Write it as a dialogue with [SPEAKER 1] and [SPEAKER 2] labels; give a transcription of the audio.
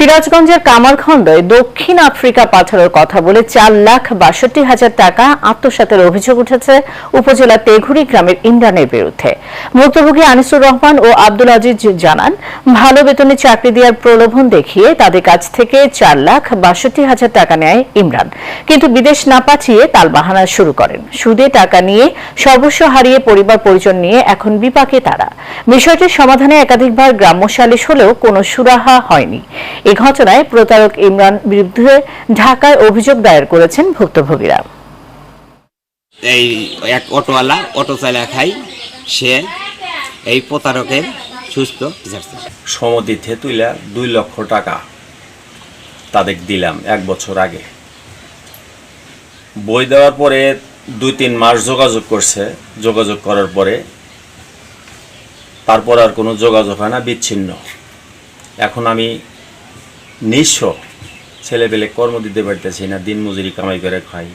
[SPEAKER 1] সিরাজগঞ্জের কামারখন্দয় দক্ষিণ আফ্রিকা পাঠানোর কথা বলে চার লাখ বাষট্টি হাজার টাকা আত্মসাতের অভিযোগ উঠেছে উপজেলা তেঘুরি গ্রামের ইমরানের বিরুদ্ধে। ভুক্তভোগী আনিসুর রহমান ও আব্দুল আজিজ জানান, ভালো বেতনে চাকরি দেওয়ার প্রলোভন দেখিয়ে তাদের কাছ থেকে চার লাখ বাষট্টি হাজার টাকা নেয় ইমরান। কিন্তু বিদেশ না পাঠিয়ে তালবাহানা শুরু করেন। সুদে টাকা নিয়ে সর্বস্ব হারিয়ে পরিবার পরিজন নিয়ে এখন বিপাকে তারা। বিষয়টির সমাধানে একাধিকবার গ্রাম্য সালিশ হলেও কোনো সুরাহা হয়নি। এ ঘটনায় প্রতারক ইমরান বিরুদ্ধে ঢাকায় অভিযোগ দায়ের করেছেন ভুক্তভোগীরা।
[SPEAKER 2] এই এক অটোওয়ালা অটো চালা খাই সে এই প্রতারকের সুস্থ
[SPEAKER 3] সমদিতে তুইলা দুই লক্ষ টাকা তাদের দিলাম এক বছর আগে। বই দেওয়ার পরে দুই তিন মাস যোগাযোগ করছে। যোগাযোগ করার পরে তারপর আর কোনো যোগাযোগ হয় না বিচ্ছিন্ন। এখন আমি নিঃস্ব। ছেলে পেলে কর্ম দিতে পারতেছি না দিন মজুরি কামাই করে খাই।